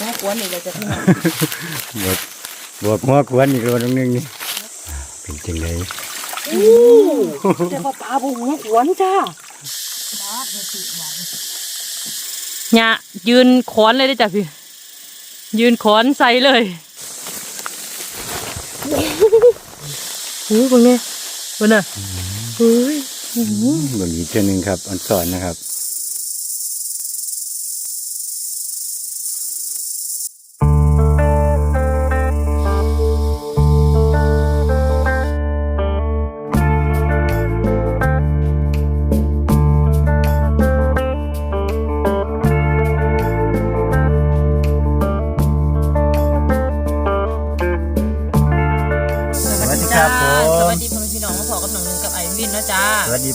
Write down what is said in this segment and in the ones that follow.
หัวขวนนี่ก็จะพี่น้องบวกบวกหัวขวนอีกตัวนึงนี่เป็นจังไดแต่ว่าปลาบุหัวขวนจ้าเนี่ยยืนขอนเลยได้อจ้ะพี่ ยืนขอนใส่เลยโอ้ยคนนี้คนน่ะเฮ้ยเบิ่งอีกเทื่อหนึงครับ อันสอนนะครับ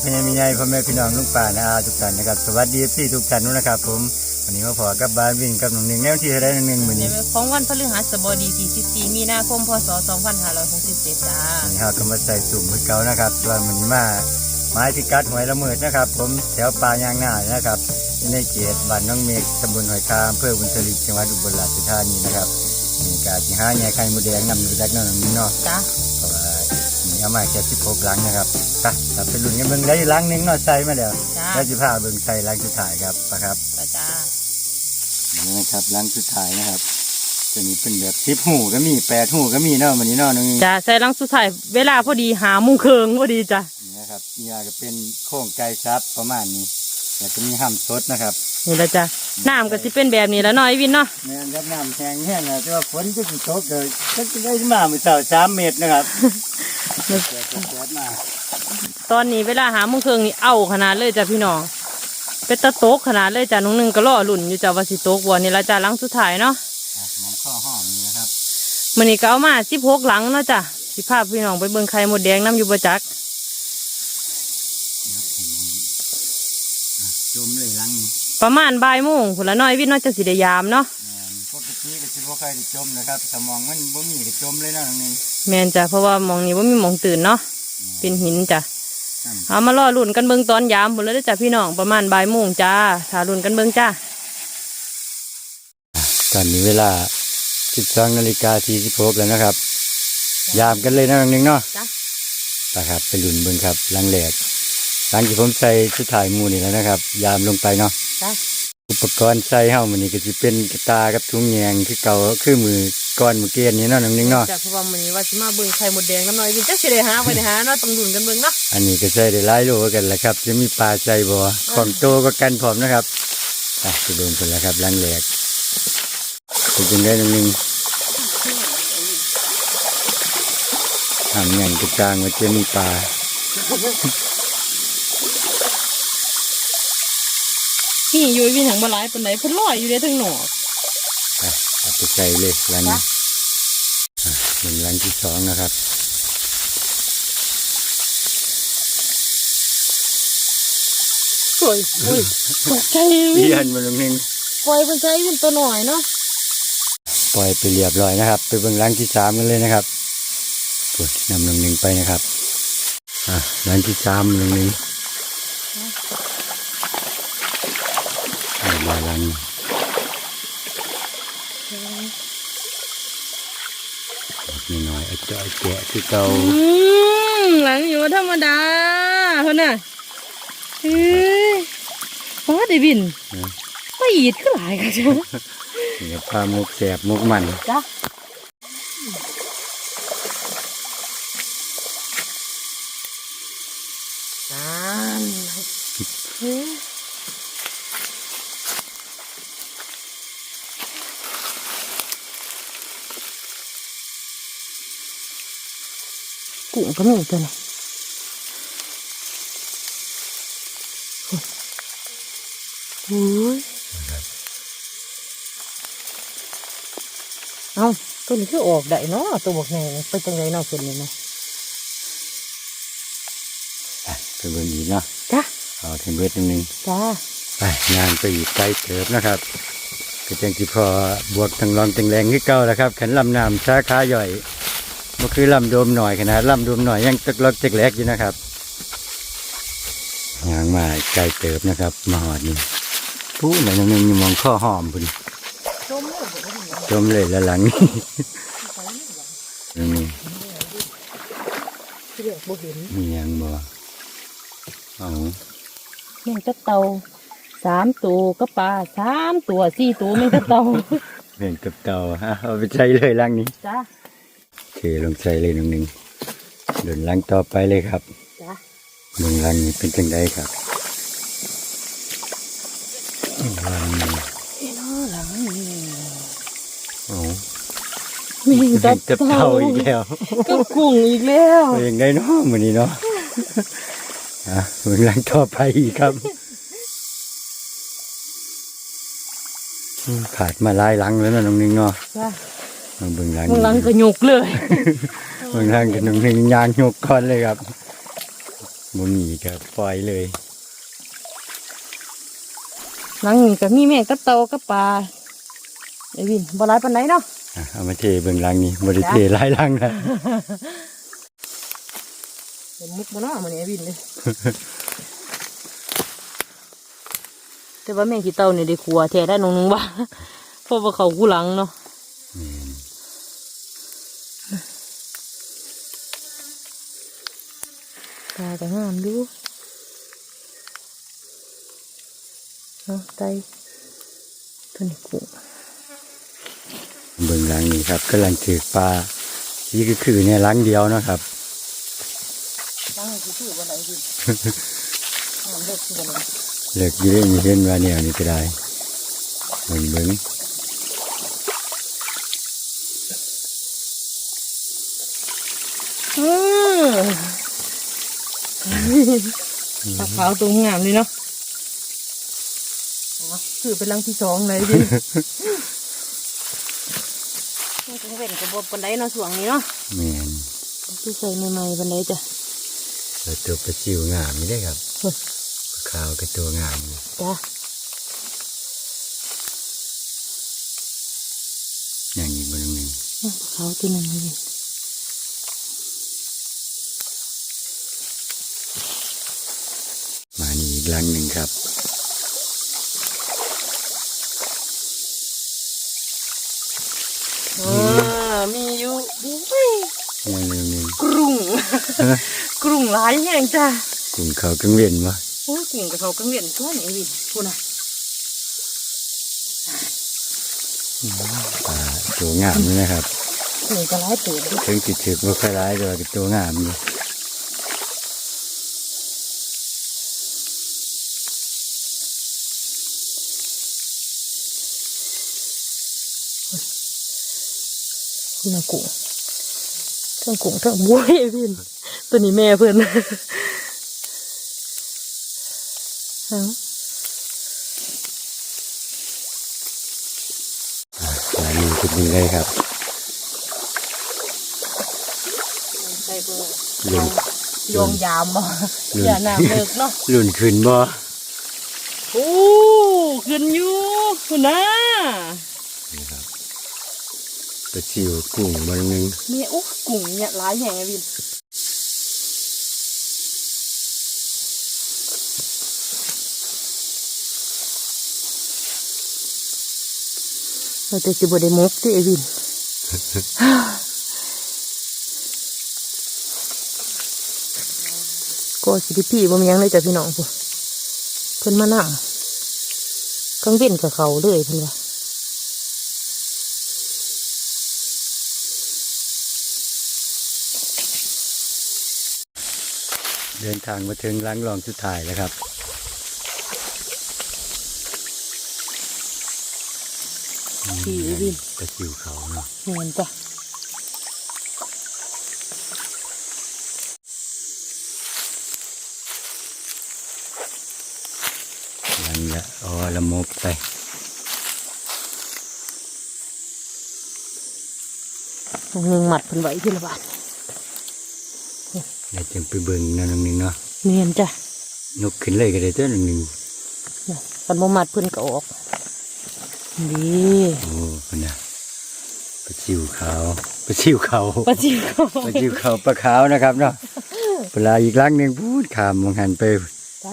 สวัสดีพี่มีใหญ่พ่อแม่พี่น้องลุงป่านะอาทุกท่านนะครับสวัสดีพี่ทุกท่านนู้นนะครับ ผมวันนี้มาพอกับบ้านวิ่งกับหนุ่มหนึ่งแนวที่เท่าไรหนึ่งหนึ่งมือในนี้ของวันพฤหัสบดีที่14มีนาคมพศ2567จ้านี่ครับก็มาใส่สุ่มมือเก่านะครับส่วนมันนี้มาไม้พิกัดหอยละเมิดนะครับ ผมแถวป่ายางหน้านะครับที่ในเขตบ้านน้องเมฆตำบลหอยคามอำเภอบุญทลิกจังหวัดอุบลราชธานีนะครับนี่กาที่ห้าแง่ไข่มดแดงนำอยู่ดักนั่นนี่เนาะจ้าเพราะว่า นี่เอามาแค่สิบหกหลังนะครับไปถ้าเป็นรุ่นกันเบิ่งได้หลังหนึงเนาะใส่มาเดี๋ยวจ้าแล้วจะพาเบิ่งใส่หลังสุดท้ายครับไปครับไปจ้านี่นะครับหลังสุดท้ายนะครับตัวนี้เป็นแบบสิบหูก็มีแปดหูก็มีเนาะวันนี้เนาะนึง จ้าใส่ลังสุดท้ายเวลาพอดีหาโมุงเคิงพอดีจ้านี่นะครับนี่อาจจะเป็นโค้งไก่ซับประมาณนี้แล้วจะมีห้ำสดนะครับนี่แหละจ้าน้ำก็สิเป็นแบบนี้แล้วเนาะไอวินเนาะแม่นครับน้ำแห้งแห้งนะแต่ว่าฝนก็สิตกเลยก็จะได้มาเมื่อเช้าสามเมตรนะครับ เดี๋ยวจะแดดมาตอนนี้เวลาหาโมุงเคิงนี่เอาขนาดเลยจ้าพี่น้อง เป็นตะโตกขนาดเลยจ้าน้องหนึ่งก็ล่อหลุ่นอยู่จ้าว่าสิโตกบัวนี่ละจ้าลังสุดท้ายเนาะอะมองข้อห้อมนี่นะครับมันนี่ก็เอามาสิบหกหลังเนาะจ้ะสิพาพี่น้องไปเบิ่งไข่มดแดงน้ำอยู่ประจักอะจมเลยหลังนี้ประมาณบ่ายโมงผุนละน้อยวิทย์เนาะจะสิได้ยามเนาะ แม่นปกติก็สิบ่ ค่อยได้จมนะครับสมองมันบ่มีก็จมเลยเนาะตรงนี้แม่นจ้ะเพราะว่าหมองนี้ว่ามีหมองตื่นเนาะเป็นหินจ้ะนั่นเอามาล่อลุ่นกันเบิ่งตอนยามผุนแล้วเด้อจ้ะพี่น้องประมาณบ่ายโมงจ้าถ้าลุ่นกันเบิ่งจ้าตอนนี้เวลา12นาฬิกา46แล้วนะครับ ยามกันเลยนะน้องหนึงเนาะจ้ะนะครับไปลุ่นเบิ่งครับหลังแหลกหลังที่ผมใส่ชุดถ่ายหมูนี่แล้วนะครับ ยามลงไปเนาะจ้ะ อุปกรณ์ใส่เฮามันนี่ก็สิเป็นกระตากับถุงแยงคือเก่าคือมือก้อนมือเกลียนนี่เนาะน้องหนึงเนาะจ้ะเพราะว่ามื้อนี้ว่าสิมาเบิ่งไข่มดแดงน้ำน้อยวิทย์จักสิได้หาไปได้หาเนาะต้องลุ่นกันเบิ่งเนาะอันนี้ก็ใส่ได้หลายโลกันแหละครับจะมีปลาใส่บ่ของโตก็กันพร้อมนะครับไปไปเบิ่งกันแล้วครับหลังแหลกเป็นจังไดน้องหนึงทำอย่างกระจางว่าจะมีปลา นี่อยู่วินทางบ่หลายปานใดเพิ่นลอยอยู่ได้ทั้งหนอกไปเอาไปใส่เลยหลังนี้อะเป็นหลังที่สองนะครับสวยโอ้ยตกใจวิเรียนนมาลงนึงปล่อยเพิ่นใส่วินตัวหน่อยเนาะปล่อยไปเรียบร้อยนะครับ ไปเบิ่งหลังที่สามกันเลยนะครับกดนำลงหนึ่งไปนะครับอะหลังที่สามลงหนึ่งเรีย บร้อยหลังนิดหน่อยๆเอาเจาะแกะคือเก่าอืมหลังอยู่ธรรมดาเพิ่นน่ะเฮ้ยว้าได้บินไปอีดคือหลายค่ะจ้ะเดี๋ยวปลามุกแสบมุกมันจ้ะนั่นเฮ้ย กุ้งก็มีตัวนี้โอ้ยเอ้าตัวนี้คือออกได้เนาะตัวบอกไงไปจังไรเนาะคนนี้เนาะไปเบิ่งอีกเนาะจ้ะเอาถึงเบิดนิดนึงจ้าไปงานไปอีกไกลเถิบนะครับก็จังที่พอบวกทางรองจังแรงที่เก่าแล้วครับขันลำน้ำสาขาย่อย มันคือลำโดมหน่อยขนาดลำโดมหน่อยยังตกลอกจักแหลกอยู่นะครับงานมาไกลเติบนะครับ มาหอดนี่ผู้ไหนยังมีมองข้อหอมพุ่นโอ้ต้มเลยเดี๋ยวก็มีจมเลยแล้วหลังนี้นี่ที่เรียกบ่เห็นมีหยังบ่เอาแมงกะเต่าสามตัวก็ปลาสามตัวสี่ตัวแมงกะเต่าเป็นกับเตาฮะเอาไปใช้เลยหลังนี้จ้าเท ลงใส่เลยหนึ่งหนึ่งเดินหลังต่อไปเลยครับจ้าเมืองหลังนี้เป็นจังไดครับหลังนี้เอ็นอหลังนี่โอ้แมงเป็กะนกับเต่าเตาอีกแล้วก็กุ้งอีกแล้วเป็นยังไงเนาะมื้อนี้เนาะอะเมืองหลังต่อไปอีกครับอืมขาดมาหลายหลังแล้วเนาะน้องหนึงเนาะจ้ามา เบิ่งหลังเมืองหลังก็หยกเลยเบิ่งหลังกันน้องหนึงยางยกก่อนเลยครับบ่มีก็ปล่อยเลยหลังนี้ก็มีแมงกะเต่ากับปลาไอ้วินบ่หลายปานไหนเนาะอะเอามาเทเบิ่งหลังนี้บ่ได้เทหลายหลังนะเห็นมุกบ่เนาะมื้อนี้ไอ้วินเลยแต่ว่าแมงขี้เต่านี่ได้ครัวแท้ได้น้องนึงว่าเพราะว่าเขากูหลังเนาะ ตาก็งามดูเนาะไตตัวนี้กุ้งเบิ่งหลังนี้ครับกำลังถือปลานี่ก็คือเนี่ยหลังเดียวเนาะครับตั้งคือชื่อวันไหนดิงามเลิกคือวันไหนเลิกอยู่ได้มีเห็นว่าเนี่ยนี่ก็ได้เบิ่งเบิ่ง ปลาขาวตัวงามเลยเนาะอ๋อคือเป็นลังที่สองเลยดิมันก็เป็นกระบอกบันไดเนาะส่วงนี้เนาะแม่นที่ใส่ใหม่ๆบันไดจ้ะแล้วตัวปลาซิวงามนี่ได้ครับเฮ้ยปลาขาวก็ตัวงามอยู่จ้ะอย่างนี้เบิ่งหนึงปลาขาวตัวหนึ่งเลย มานี่อีกหลังหนึ่งครับอ่ามีอยู่อุ้ยอย่างหนึงหนึ่งกรุงกรุงหลายแห่งจ้ะกลุ่มเขากังเวียนมาโอ้ยกรุงกับเขากังเวียนตัวไหนวิพูดนะปลาตัวงามนี่นะครับกรุงก็หลายตัวดิถึงจิตถึกว่าค่อยร้ายแต่ว่าก็ตัวงามอยู่ คุณนะกุ้งเทั้งกุ้งเทั้งบุ้ยพี่นตัวนี้แม่เพื่อนฮะมานี่เป็นยังไงครับใส่เบอร์ลุ่นยองยามบ่อย่าหนาเลิกเนาะลุ่นขึ้นบ่โอ้ขึ้นอยู่คุณนะนี่ครับ ปลาซิวกุ้งมันหนึงแม่อุ๊กุ้งเนี่ยหลายแห่งไอ้วินเราจะสิบได้มกที่ไอวินก็สิที่พี่บ่มีหยังเลยจ้ะพี่น้องพวกเพิ่นมานั่งกังเว้นกับเขาเลยเพิ่นว่า เดินทางมาถึงหล้างรองสุดท้ายแล้วครับพี่ไอวินปลาซิวเขาเนาะเหมือนจ้ะนั่นแหละอ๋อละมบไปหนึ่งหมัดเพิ่นไหวที่ละบาท เดี๋ยวจึงไปเบิ่งนั่นนึงเนาะเมียนจ้ะนกขึ้นเลยก็ได้ตัวหนึ่งหนึ่งน่ะคันบ่หมัดเพิ่นก็ออกดีโอ้คนน่ะปลาซิวขาวปลาซิวเขาปลาจิ๋วปลาซิวเขาปลาขาวนะครับเนาะปลาอีกลังหนึ่งพูดขามมองหันไป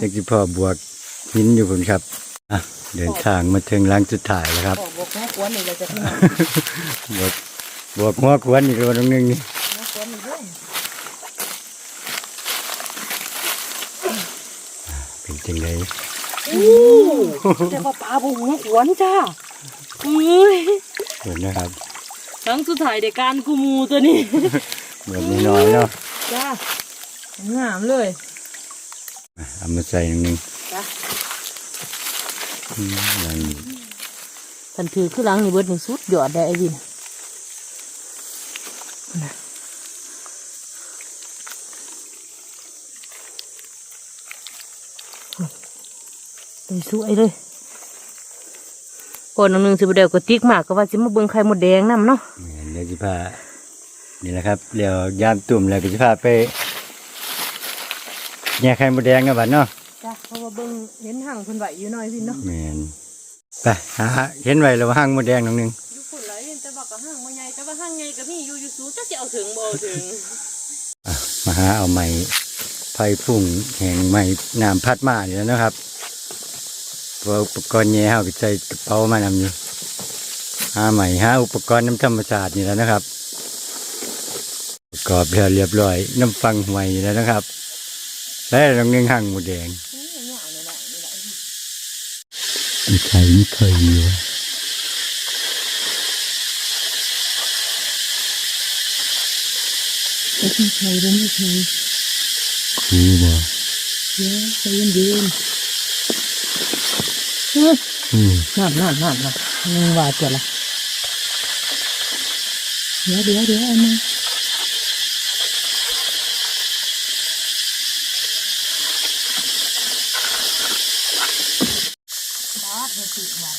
จากที่พ่อบวกหินอยู่ผมครับอะเดินทางมาถึงลังสุดท้ายแล้วครับออกบ่หัวขวนนี่เราจะพี่น้องบวกบวกหัวขวนอีกตัวนึงนี่หัวขวนนี่เด้อ เป็นจังไดอู้แต่ว่าปลาบ่หัวขวนจ้าอุ้ยเห็นนะครับครั้งสุดท้ายในการกูมูตัวนี้เบิดน้อยๆเนาะจ้างามเลยเอามาใส่นึงจ้าอืมอย่างนี้ทันถือคือหลังนี่เบิดนี่สุดยอดได้ไอ้วินน่ะเลย สวยเลยก่อนน้องหนึงสิบเดียวก็ติ๊กมากก็ว่าสิมาเบิ่งไข่มดแดงนำเนาะเดี๋ยวจะพานี่แหละครับเดี๋ยวยามตุ่มแล้วก็จะพาไปแย่ไข่มดแดงกันบัดเนาะจ้ะเพราะว่าเบิ่งเห็นห่างเพิ่นไหวอยู่หน่อยพี่เนาะแมนไปหาเห็นไว้แล้วว่าห้างมดแดงน้องหนึงอยู่ฝุ่นหลายเห็นแต่ว่าก็ห่างบ่ใหญ่แต่ว่าห่างใหญ่ก็มีอยู่อยู่สูงจักสิเอาถึงบ่เอาถึงอะมาหาเอาไม้ไผ่พุ่งแห่งไม้น้ำพัดมานี่แหล้วนะครับ เพราะอุปกรณ์แย่เฮาก็ใส่กระเป๋ามานำอยู่หาใหม่หาอุปกรณ์น้ำธรรมชาตินี่แหล้วนะครับประกอบแล้วเรียบร้อยน้ำฟังหวยนี่แหล้วนะครับ และน้องหนึงห้างมดแดงมีใครไม่เคยอยู่ไม่ใช่ใครบ่มีใครครูบ่เดี๋ยวใจเย็นๆเฮ้ยอืม นั่นนั่นนั่นนั่นมึงว่าตัวละเดี๋ยวเดี๋ยวเดี๋ยวเอามาบ้าเดี๋ยวติดหวาน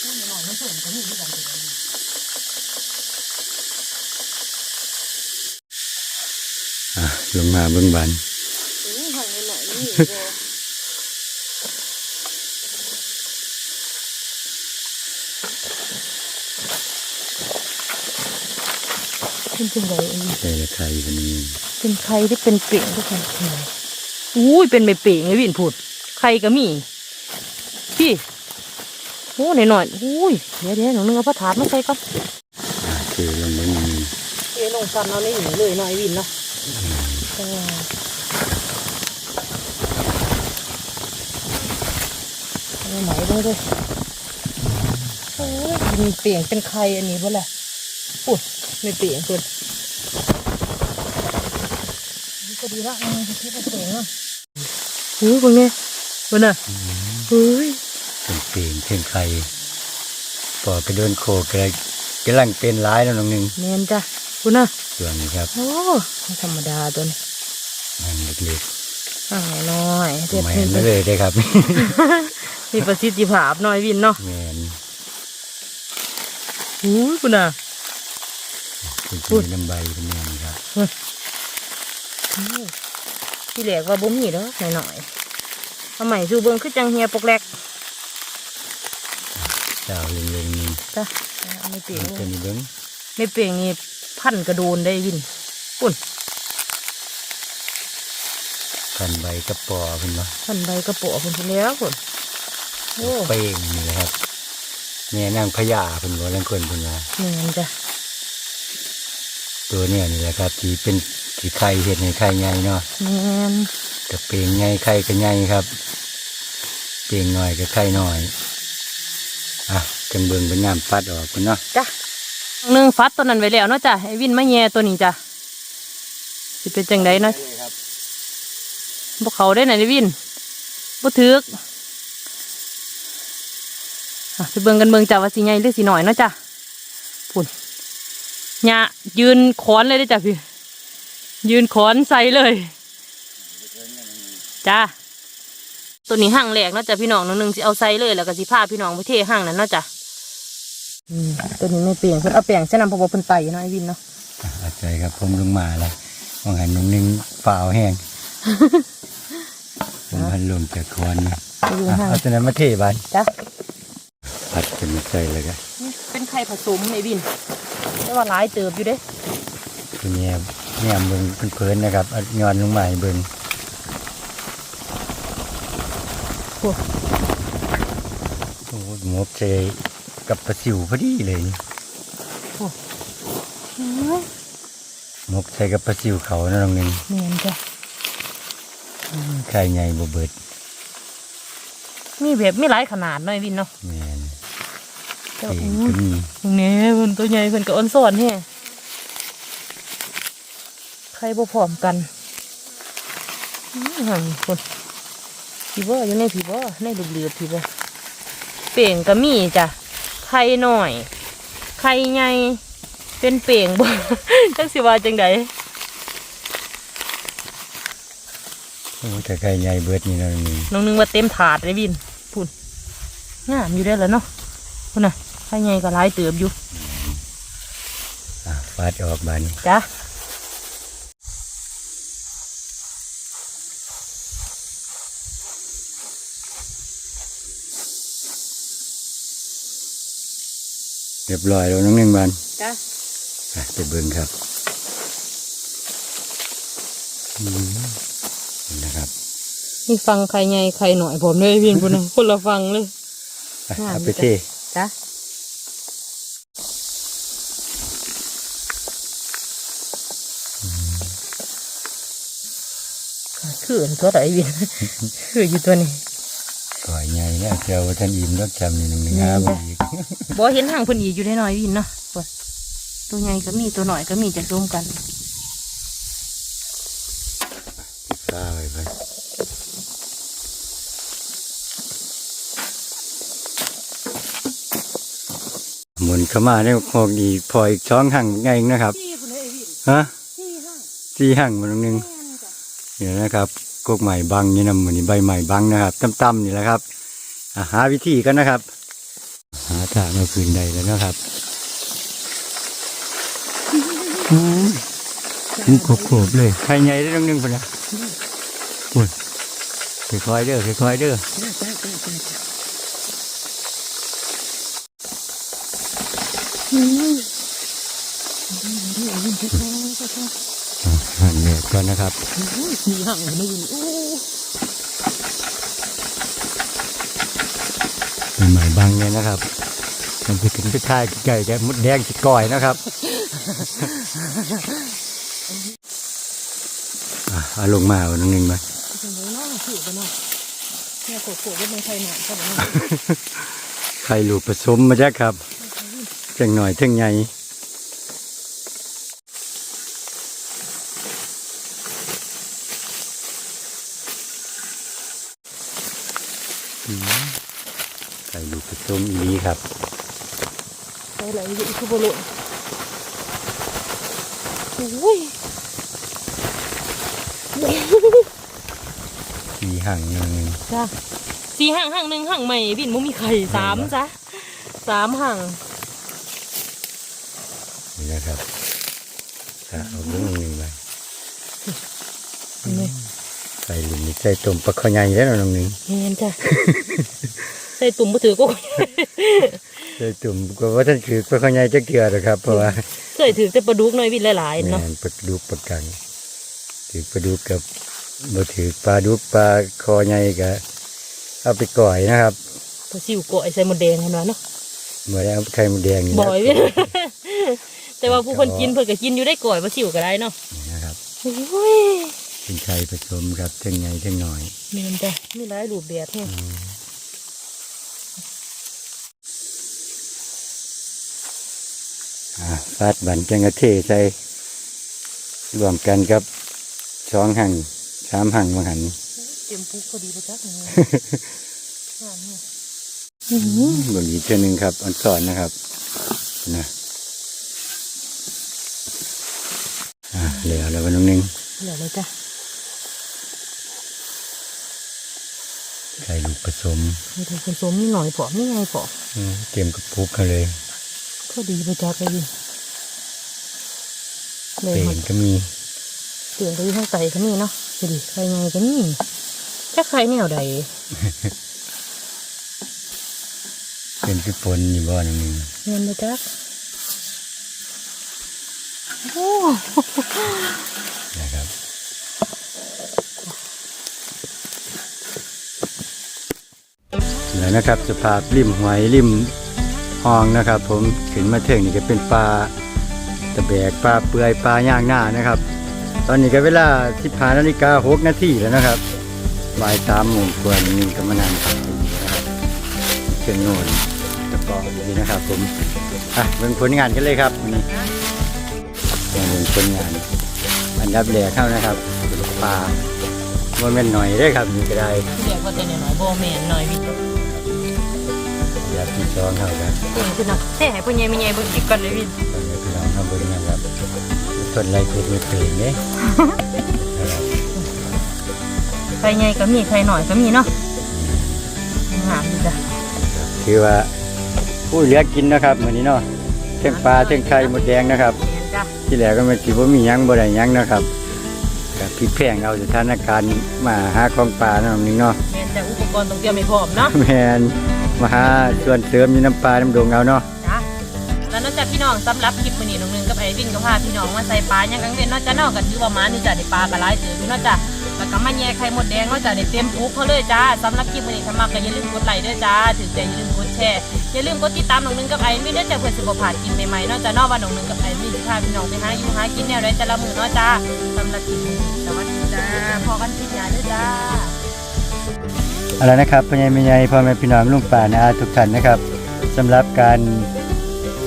พูดหน่อยไม่ส่วนก็มีที่กันเป็นอะไรอะลงมาเบื้องบันอืมห่างไปหน่อยนี่ เป็นจังไดอันนี้ใช่ละไทยวันนี้เป็นใครที่เป็นเปล่งทุกคนอุ้ยเป็นไม่เปล่งเลยวินพูดใครก็มี พี่โอ้หน่อยหน่อยๆอุ้ยเดี๋ยวเดี๋ยวหนูนึงเอาผ้าถาดมาใส่ก่อนอะคือลงเบื้องนี้เอ๋ลงซันเอาในหินเลยหน่อยวินเนาะเออเอาไหนด้วยด้วยโอ้ยมีเปล่งเป็นใครอันนี้บ่แหละปุ๊ด ไม่เปล่งคนนี่ก็ดีละอืมที่เป็นเปล่งอะอุ้ยคนนี้คนน่ะอุ้ยเป็นเปลี่ยนเช่นใครปอกระโดนโคกระกำลังเป็นร้ายแล้วน้องหนึ่งแมนจ้ะคุณน่ะส่วนนี้ครับโอ้ไม่ธรรมดาตัวนี้มันเล็กอ่าน้อยๆเด็ดแมเห็นนไม่เลยได้ครับมีประสิทธิภาพหน่อยวินเนาะแมนอู้ยคุณน่ะ เป็นสีลำใบเป็นแมนครับอู้ที่แหลกว่าบ่มีเด้อหน่อยหน่อยๆเอใหม่ดูเบิ่งคือจังเฮียปกแรกเจ้าเล็งๆนี่จ้ะเอาไม่เปลี่ยนตัวนี้เบิ้งไม่เปลี่ยนนี่พันกระโดนได้วินปุ่นพันใบกระป๋อเพิ่นบ่พันใบกระโปะเพิ่นแล้วปุ่นโอ้เป้งนี่แหละครับแม่นางพญาเพิ่นบ่ลังคนเพิ่นว่าแมนจ้ะ ตัวเนี่ยนี่แหละครับที่เป็นที่ไข่เห็ดในไข่ใหญ่เนาะแมนกับเปลงใหญ่ไข่ก็ใหญ่ครับ เปลงน้อยก็ไข่น้อยอะจังเบิ่งเป็นน้ำปัดออกกันเนาะจ้ะหนึ่งฟัดตัวนั้นไว้แล้วเนาะจ้ะไอ้วินมาแย่ตัวนี้จ้ะสิเป็นจังไดเนาะบ่เขาได้ไหนได้วินบ่ถึกอะไปเบิ่งกันเบิ่งจ้ะว่าสิใหญ่หรือสิน้อยเนาะจ้ะพุ่น หญ้ายืนขอนเลยเด้อจ้ะพี่ ยืนขอนใส่เลยจ้าตัวนี้ห่างแหลกเนาะจ้ะพี่น้องน้องหนึงสิเอาใส่เลยแล้วก็สิพาพี่น้องไปเทห่างนั้นเนาะจ้ะอืมตัวนี้ไม่เปลี่ยนเพิ่นเอาแปลงใส่น้ำเพราะว่าเพิ่นไตเนาะไอ้วินเนาะอะอาใจครับผมลงมาแล้วมองหันหนึ่งหนึ่งฝ่าวแห้งผมพันลมจากคอนนะไปดูอะห่างเอาตัวนั้นมาเทบานจ้ะพัดกันมาใส่เลยกันเป็นไข่ผสมไอ้บิน แต่ว่าหลายเติบอยู่เด้ตัวเนี้ยแง่มเบิ่งเพิ่นๆนะครับเอาย้อนลงมาให้เบิ่งโอ้โอ้ยหมกใส่กับปลาซิวพอดีเลยนี่โอ้ยหมกใส่กับปลาซิวเขานะน้องหนึงแม่นจ้ะไข่ใหญ่บ่เบิด มีแบบมีหลายขนาดหน่อยวินเนาะแม่นแต่ เอว่างอู้ก็มีตรงนี้เพิ่นตัวใหญ่เพิ่นก็อ่อนซ่อนแฮะใครบ่พร้อมกันอื้อหั่นคนผีบ่อยู่ในผีบ่ในลูกเลือดผีบ่เป่งก็มีจ้ะไข่น้อยไข่ใหญ่เป็นเป่งบ่จักสิว่าจังไดโอ้แต่ไข่ใหญ่เบิดนี่นะน้องหนึงน้องนึงว่าเต็มถาดเลยวินพุ่นงามอยู่ได้อแล้วเนาะพุ่นน่ะ ไข่ใหญ่ก็หลายเติบอยู่อะฟาดออกบานจ้ะเรียบร้อยแล้วน้องหนึงบานจ้ะอะไปเบิ่งครับอืมนี่นะครับนี่ฟังไข่ใหญ่ไข่หน่อยผมเลยวินพุ่นน่ะคนละฟังเลยอะงามเอาไปจ้ะเทจ้ะ คืออันตัวไหนวินคืออยู่ตัวนี้ก่อยใหญ่แล้วเจ้าว่าท่านอิ่มรสจำนี่น้องหนึงนี่หาบ่จ้ะอีกบ่เห็นห่างเพิ่นอีกอยู่ได้น้อยวินเนาะพุ่นตัวใหญ่ก็มีตัวหน่อยก็มีจะรวมกันฟ้าไว้ไปหมุนเข้ามาเนี่ยพอกดีพออีกสองหั่งไงนะครับพี่พุ่นเลยวินฮะพี่ห่างสี่หั่งมันนึงแม่ นจ้ะนี่นะครับกกใหม่บังนี่นะมันนี่ใบใหม่บังนะครับต่ำๆนี่แหละครับอะหาวิธีกันนะครับ หาทางเอาคืนใดแล้วนะครับอืมมันโขบๆเลยใครใหญ่ได้ต้องนึงปะนะปุ่นค่อยๆเด้อค่อยๆเด้ออ่ะหั่นเนี่ยก่อนนะครับมีห่างเลยนะวินโอ้ใหม่ๆบังเนี่ยนะครับ มันไปถึงไปท่ายไก่แกมดแดงจิก่อยนะครับอะเอาลงมาเอาหนึ่งมาจังเลยเนาะผิวกันเนาะเนี่ยโขกๆก็เป็นไข่หน่อยก็ได้เนาะไข่ลูกผสมมาจ้ะครับจังหน่อยเท่งใหญ่อืมไข่ลูกผสมอีนี้ ครับใส่ไหลอยู่คือบ่หล่นโอ้ยมีห่างหนึ่งจ้ะสี่ห่างห่างหนึ่งห่างใหม่บินมุมีไข่สามจ้ะสามห่างนี่นะครับอะเอาเรื่องหนึ่งไปนี่ใส่หลุมนี่ใส่ต้มปลาข้าวใหญ่แล้วน้องหนึ่งเห็นจ้ะใส่ตุ่มมือถือก็ใส่ตุ่มก็ว่าท่านคือปลาข้าวใหญ่จะเกลือนะครับ เพราะว่าเคยถือแต่ปลาดุกหน่อยบินหลายๆแมเนาะนปลาดุกปลากังถือปลาดุกกับบ่ถือปลาดุกปลาคอใหญ่ก็เอาไปก่อยนะครับปลาซิวก่อยใส่หมดแดงเห็นไหมเนาะเมื่อได้เอาไข่มดแดงนี่บ่อยนะเว้ยแต่ว่าผู้คนกินเพิ่นก็กินอยู่ได้ก่อยปลาซิวก็ได้เนาะนี่นะครับโอ้ยเป็นไข่ผสมครับเท่งใหญ่เท่งหน่อยเห็นจ้ะมีหลายรูปแบบแฮะ อ่า ฟาดบันจังกะเทใส่รวมกันกับช้องหั่งสามหั่งมาหันเตรียมปุ๊กพอดีประจักษ์เลยงามเนี่ยเบางอีกเท่านึงครับอันสอนนะครับนะอ่าเหลือแล้ววันนึงเดี๋ยวเลยจ้ะใส่ลูกผสมมีแต่คนสมนี่หน่อยพอนี่ไงพออืมเตรียมกระปุกเขาเลยพอดีประจักษ์เลยดิ เลยเป็มันนก็มีเตือนไปอยู่ข้างใต้ก็มีเนาะดูดิใครไงก็มีจะใครแนวใดเป็นคือปนอยู่บ่อนึงเงินประจักษ์โอ้นะครับหลังนะครับสภาพริมหวยริมห้องนะครับ ผมขึ้นมาเถึงนี่ก็เป็นปลา ตะแบกปลาเปือยปลาย่างหน้านะครับ ตอนนี้ก็เวลา15นาฬิกา6นาทีแล้วนะครับบ่ายสามโมงกว่านี่ก็มานั่งพักอยู่นะครับเชิงโน่นตะกอดีนะครับ ผมอะเบิ่งผลงานกันเลยครับวันนี้มาเบิ่งผลงานอันดับแรกเข้านะครับปลาโมเมนหน่อยได้อครับนี่ก็ได้เรียกว่าแต่หน่อยๆโบแมนหน่อยพี่อยากที่ช้องเข้ากันเองคือเนาะแท้ให้พ่อใหญ่แม่ใหญ่เบิ่งอีกก่อนเลยพี่ ตอนนี้พี่น้องทำบริงานครับต้นไรคุดมือเปลี่ยนเนี่ยนะครับไข่ใหญ่ก็มีไข่หน่อยก็มีเนาะงามดีจ้ะคือว่าผู้เหลือกินนะครับมื้อนี้เนาะเท่งปลาเท่งไข่หมดแดงนะครับแม่นจ้ะที่แหลก็มันสิบ่มีหยังบ่ได้หยังนะครับกับพริกแพงเอาสถานการณ์มาหาของปลาเนาะนี่เนาะแม่นแต่อุปกรณ์ต้องเตรียมให้พร้อมเนาะแมนมาหาส่วนเสริมอยู่น้ำปลาน้ำดงเอาเนาะ พี่น้องสำหรับคลิปมื้อนี้น้องนึงกับไอ้วินก็พาพี่น้องมาใส่ปลายังกังเว้นเนาะจ้ะเนาะก็ถือว่ามานี่จ้ะได้ปลากระหลายเติบอยู่เนาะจ้ะแล้วก็มาแย่ไข่หมดแดงเนาะจ้ะได้เต็มปุ๊กเขาเลยจ้าสำหรับคลิปมื้อนี้ถ้ามักก็อย่าลืมกดไลค์ด้วยจ้าถึงใจอย่าลืมกดแชร์อย่าลืมกดติดตามน้องนึงกับไอ้วินด้วยจ้ะเพื่อสิบ่พลาดคลิปใหม่ๆเนาะจ้ะเนาะว่าน้องนึงกับไอ้วินสิพาพี่น้องไปหาอยู่หากินแนวใดแต่ละมื้อเนาะจ้าสำหรับคลิปนี้สวัสดีจ้าพอกันคลิปหน้าเด้อจ้าเอาละนะครับพ่อใหญ่แม่ใหญ่พ่อแม่พี่น้องลุงป่านะทุกท่านนะครับสำหรับการ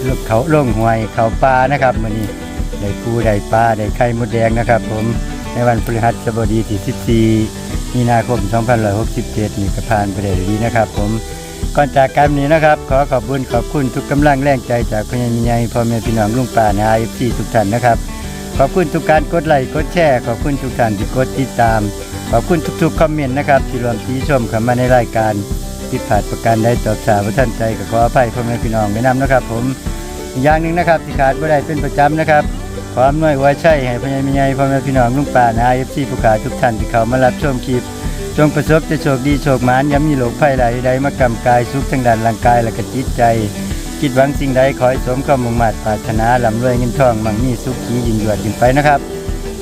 ลงเขาล่งหวยเขาปลานะครับมื้อนี้ได้ปูได้ปลาได้ไข่มดแดงนะครับ ผมในวันพฤหัสบดีที่14มีนาคม2567นี่ก็ผ่านไปได้ดีนะครับ ผมก่อนจากกันนี้นะครับ ขอขอบคุณขอบคุณทุกกำลังแรงใจจากพ่อใหญ่แม่ใหญ่พ่อแม่พี่น้องลุงป่านะ FC ทุกท่านนะครับ ขอบคุณทุกการกดไลค์กดแชร์ขอบคุณทุกท่านที่กดติดตาม ขอบคุณทุกๆคอมเมนต์นะครับที่รวมที่ชมเข้ามาในรายการ ผ่านประการได้ตอบสาวท่านใจก็ขออภัยพ่อแม่พี่น้องไปนำนะครับ ผมอีกอย่างหนึ่งนะครับที่ขาดไม่ได้เป็นประจำนะครับความน้อยไว้ใช่ให้พ่อใหญ่แม่ใหญ่พ่อแม่พี่น้องลุงป่านะเอฟซีผู้ขาทุกท่านที่เขามารับชมคลิปจงประสบแต่โชคดีโชคหมานย้ำมีโรคภัยใดใดมากำกายสุขทางด้านร่างกายและก็จิตใจคิดหวังสิ่งใดขอให้สมความมุ่งมั่นปรารถนาลำรวยเงินทองมั่งมีสุขขียิ่งยวดยิ่งไปนะครับ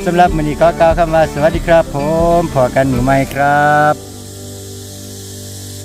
สำหรับมื้อนี้ขอกล่าวคำว่าสวัสดีครับ ผมพอกันหมือใหม่ครับ